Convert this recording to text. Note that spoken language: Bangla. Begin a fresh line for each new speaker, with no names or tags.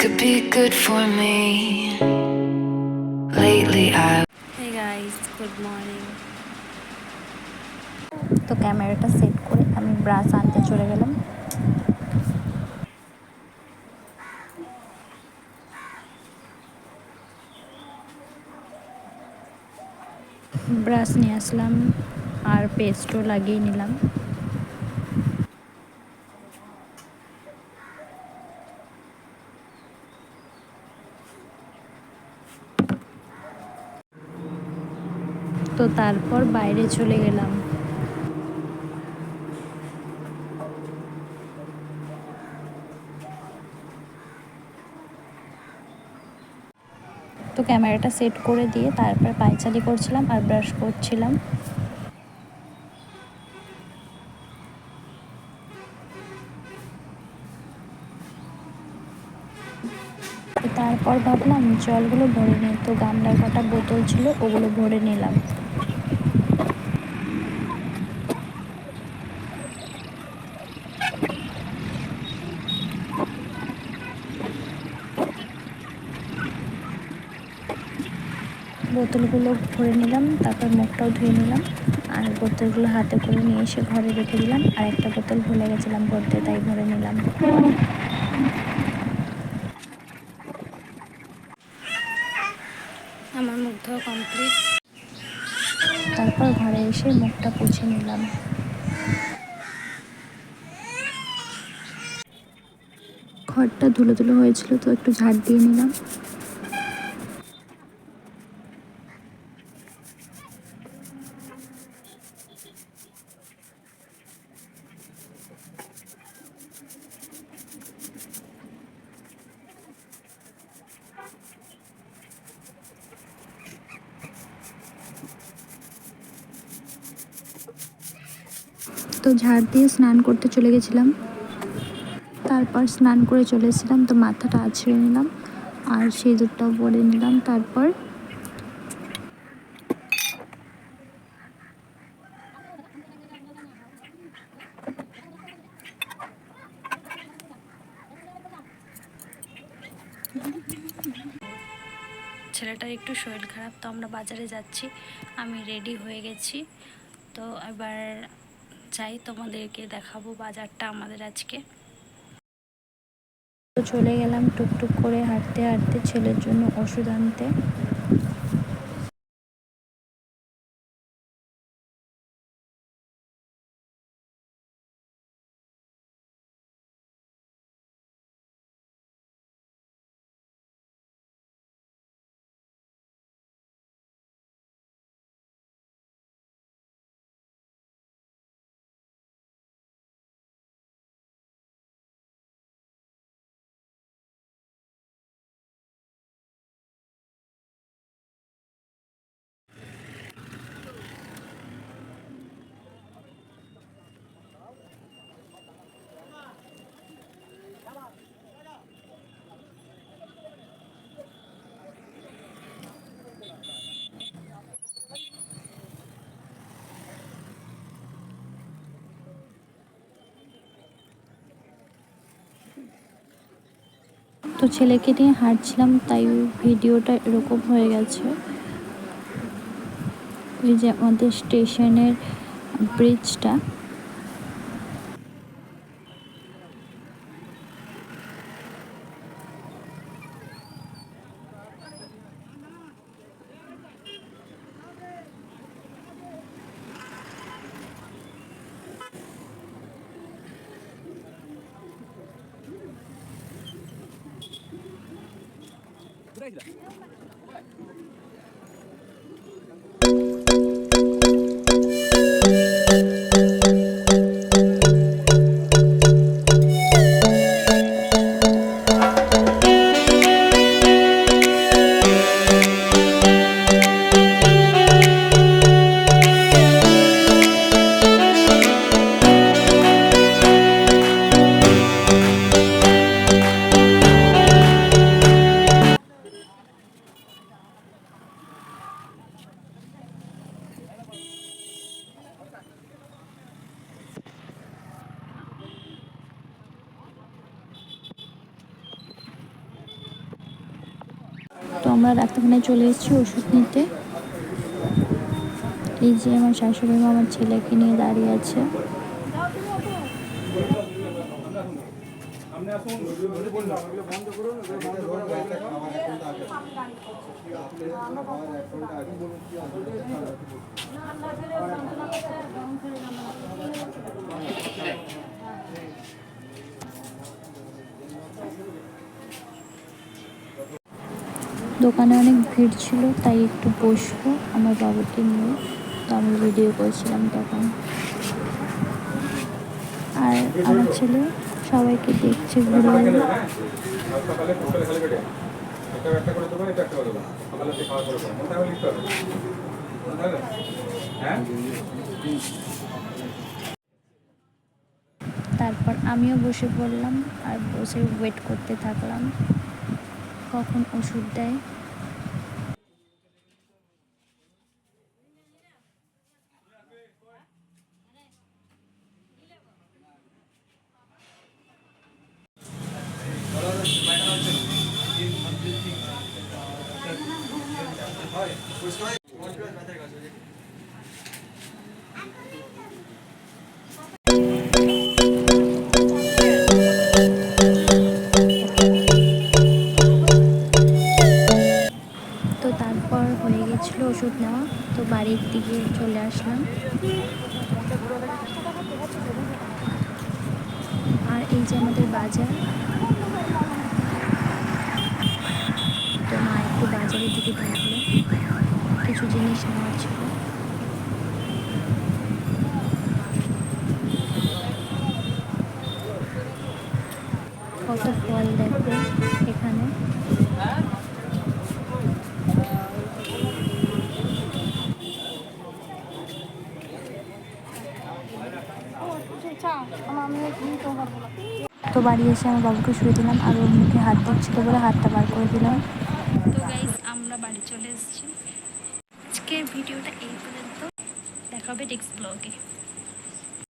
could be good for me. Lately, I
hey guys good morning
তো ক্যামেরাটা সেট করে আমি ব্রাশ আনতে চলে গেলাম। ব্রাশ নিয়ে আসলাম আর পেস্টও লাগিয়ে নিলাম। তো তারপর বাইরে চলে গেলাম। তো ক্যামেরাটা সেট করে দিয়ে তারপর পায়চারি করছিলাম আর ব্রাশ করছিলাম। তারপর ভাবলাম জলগুলো ভরে নিই। তো গামলার কটা বোতল ছিল ওগুলো ভরে নিলাম। বোতলগুলো ভরে নিলাম তারপর মুখটাও ধুয়ে নিলাম। আর বোতলগুলো হাতে করে নিয়ে এসে ঘরে রেখে দিলাম। আর একটা বোতল ভুলে গেছিলাম ভরতে তাই ভরে নিলাম।
আমার মুখ ধোয়া কমপ্লিট
তারপর ঘরে এসে মুখটা পুছে নিলাম। ঘরটা ধুলো ধুলো হয়েছিল তো একটু ঝাড় দিয়ে নিলাম। তো ঝাড় দিয়ে স্নান করতে চলে গেছিলাম। তারপর স্নান করে চলে এসেছিলাম, তো মাথাটা আছড়ে নিলাম আর সিঁদুরটাও পরে নিলাম। তারপর
ছেলেটার একটু শরীর খারাপ, তো আমরা বাজারে যাচ্ছি। আমি রেডি হয়ে গেছি। তো এবার যাই তোমাদেরকে দেখাবো বাজারটা আমাদের আজকে।
চলে গেলাম টুকটুক করে হাঁটতে হাঁটতে ছেলের জন্য ওষুধ আনতে। তো ছেলেকে নিয়ে হাঁটছিলাম তাই ভিডিওটা এরকম হয়ে গেছে। ওই যে আমাদের স্টেশনের ব্রিজটা। മനസ്സിലായില്ല আমরা ডাক্তারখানায় চলে এসেছি ওষুধ নিতে। এই যে আমার শাশুড়ি মা, আমার ছেলেকে নিয়ে দাঁড়িয়ে আছে। দোকানে অনেক ভিড় ছিল তাই একটু বসবো আমার বাবাকে নিয়ে। তো আমি ভিডিও করছিলাম তখন। আর আমার ছেলে সবাইকে দেখছে ঘুরে?
হ্যাঁ?
তারপর আমিও বসে পড়লাম আর বসে ওয়েট করতে থাকলাম। কখন ওষুধ দেয়? তো ওষুধ নেওয়া। তো বাড়ির দিকে চলে আসলাম। আর এই যে আমাদের বাজার। তো মা একটু বাজারের দিকে থাকল কিছু জিনিস নেওয়ার ছিল। কত ফল দেখবে এখানে। তো বাড়ি এসে আমার বাবুকে শুয়ে দিলাম আর ওর মুখে হাত দিচ্ছিল বলে হাতটা বার করে দিলাম।
তো গাইজ আমরা বাড়ি চলে এসেছি। আজকের ভিডিওটা এই পর্যন্ত। দেখা হবে নেক্সট ব্লগে